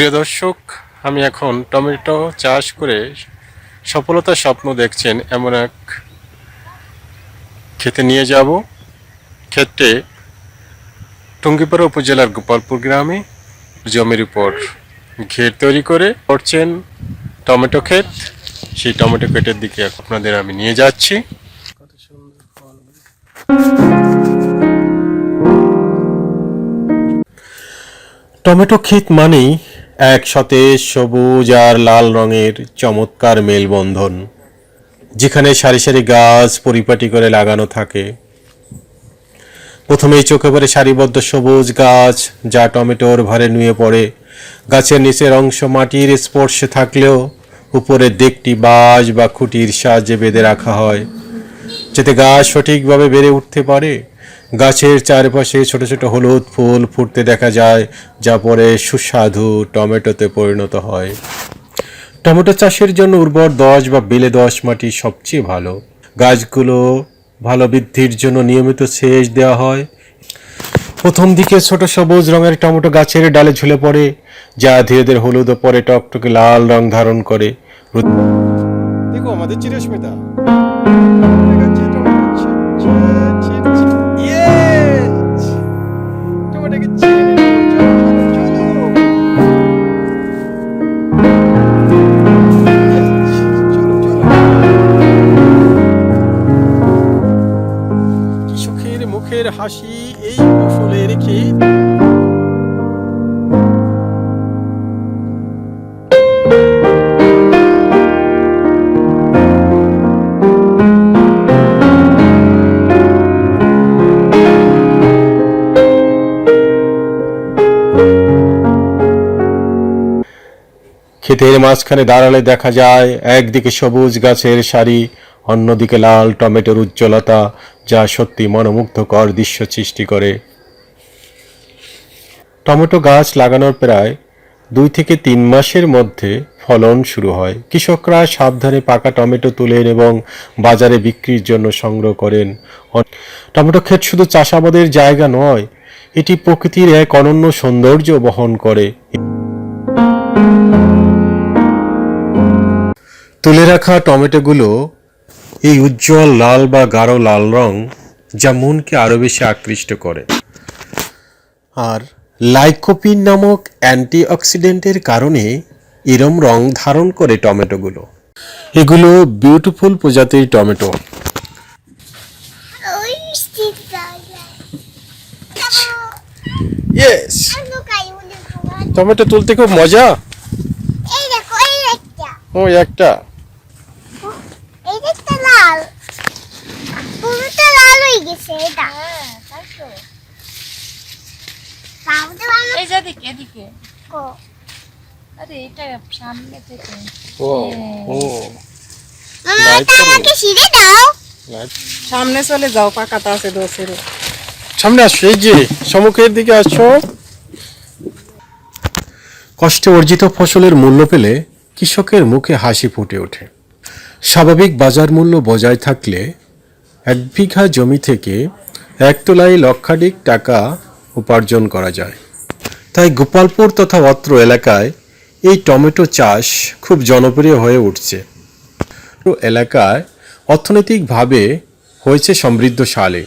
প্রিয় দর্শক, আমি এখন টমেটো চাষ করে সফলতার স্বপ্ন দেখছেন এমন এক খেতে নিয়ে যাব। ক্ষেত্রে টঙ্গিপাড়া উপজেলার গোপালপুর গ্রামে জমির উপর ঘের তৈরি করে করছেন টমেটো ক্ষেত। সেই টমেটো ক্ষেতের দিকে আপনাদের আমি নিয়ে যাচ্ছি। কত সুন্দর ফল। টমেটো ক্ষেত মানেই এক সবুজ আর লাল রঙের চমৎকার মেলবন্ধন, যেখানে সারি সারি গাছ পরিপাটি করে লাগানো থাকে। প্রথমেই চোখে পড়ে সারিবদ্ধ সবুজ গাছ, যা টমেটোর ভারে নুয়ে পড়ে। গাছের নিচের অংশ মাটির স্পর্শে থাকলেও উপরের দিকটি বাঁশ বা খুঁটির সাহায্যে বেঁধে রাখা হয়, যাতে গাছ সঠিকভাবে বেড়ে উঠতে পারে। গাছের চারপাশে ছোট ছোট হলুদ ফুল ফুটতে দেখা যায়, যা পরে সুস্বাদু টমেটোতে পরিণত হয়। টমেটো চাষের জন্য উর্বর দশ বা বেলে দশ মাটি সবচেয়ে ভালো। গাছগুলো ভালো বৃদ্ধির জন্য নিয়মিত সেচ দেওয়া হয়। প্রথম দিকে ছোট সবুজ রঙের টমেটো গাছের ডালে ঝুলে পড়ে, যা ধীরে ধীরে হলুদ ও পরে টকটকে লাল রং ধারণ করে। দেখো, আমাদের চিরস্মিতা। ক্ষেতের মাঝখানে দাঁড়ালে দেখা যায়, একদিকে সবুজ গাছের সারি, অন্যদিকে লাল টমেটোর উজ্জ্বলতা, যা সত্যি মনোমুগ্ধকর দৃশ্য সৃষ্টি করে। টমেটো গাছ লাগানোর প্রায় দুই থেকে তিন মাসের মধ্যে ফলন শুরু হয়। কৃষকরা সাবধানে পাকা টমেটো তুলেন এবং বাজারে বিক্রির জন্য সংগ্রহ করেন। টমেটো ক্ষেত শুধু চাষাবাদের জায়গা নয়, এটি প্রকৃতির এক অনন্য সৌন্দর্য বহন করে। তুলে রাখা টমেটোগুলো এই উজ্জ্বল লাল বা গাঢ় লাল রং যা মনকে আরও বেশি আকৃষ্ট করে। আর লাইকোপিন নামক অ্যান্টিঅক্সিডেন্টের কারণে এরম রং ধারণ করে টমেটোগুলো। এগুলো বিউটিফুল প্রজাতির টমেটো। টমেটো তুলতে খুব মজা। একটা। ও একটা এই লাল। পুরোটা লাল হয়ে গেছে এটা। হ্যাঁ তাই তো সামনে এই যে এদিকে এদিকে। কো। আরে এটা সামনে থেকে। ও ও। মামা Light এটা তো নেই। আমাকে ছিঁড়ে দাও। সামনে চলে যাও পাকাতা আছে দোষের সামনে আসো এই যে সম্মুখের দিকে আসো। কষ্টে অর্জিত ফসলের মূল্য পেলে কৃষকের মুখে হাসি ফুটে ওঠে। স্বাভাবিক বাজার মূল্য বজায় থাকলে এক বিঘা জমি থেকে এক তোলায় লক্ষাধিক টাকা উপার্জন করা যায়। তাই গোপালপুর তথা অত্র এলাকায় এই টমেটো চাষ খুব জনপ্রিয় হয়ে উঠছে। এলাকায় অর্থনৈতিকভাবে হয়েছে সমৃদ্ধশালী।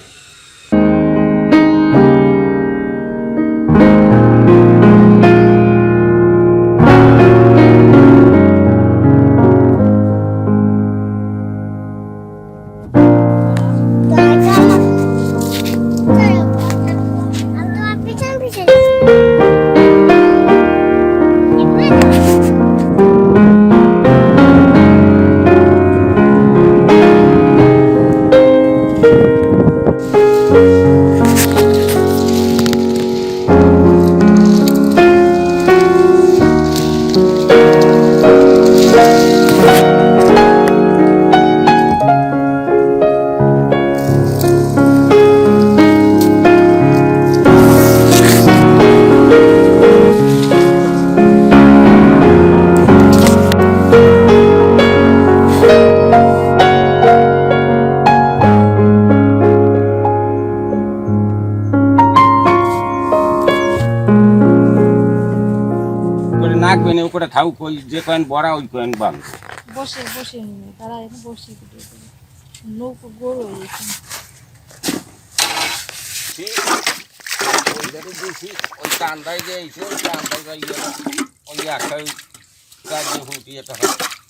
লাগবে না ওটা থাকুক ওই যে কয়েন বড়া ওই কয়েন বান বসে বসে নিবে তারা এখন বসে ভিডিও করে নৌকো গরু এখানে ওই কান্দায় যে এইছে ওই কান্দায় যাই ওই একটা কাজে হুঁটিয়ে তো হয়